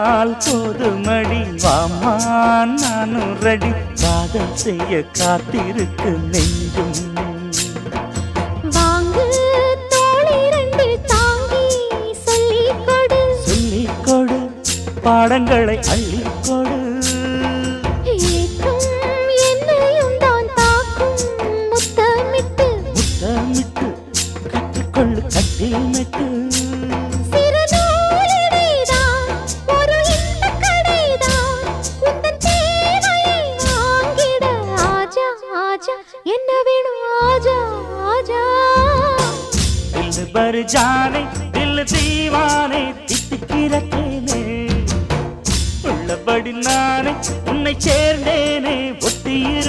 வந்தால் போதுமடி. வாமா நானும் ரெடி. காதல் செய்ய காத்திருக்கு நெஞ்சும். பாடங்களை அள்ளிக்கொடு முத்தமிட்டு கற்றுக்கொள்ளு கட்டில் மெட்டு. வேணும் ஆஜா ஆஜா தில் பர் ஜானே தில் தீவானே உள்ளபடி நானே உன்னை சேர்ந்தேனே ஒட்டியிரு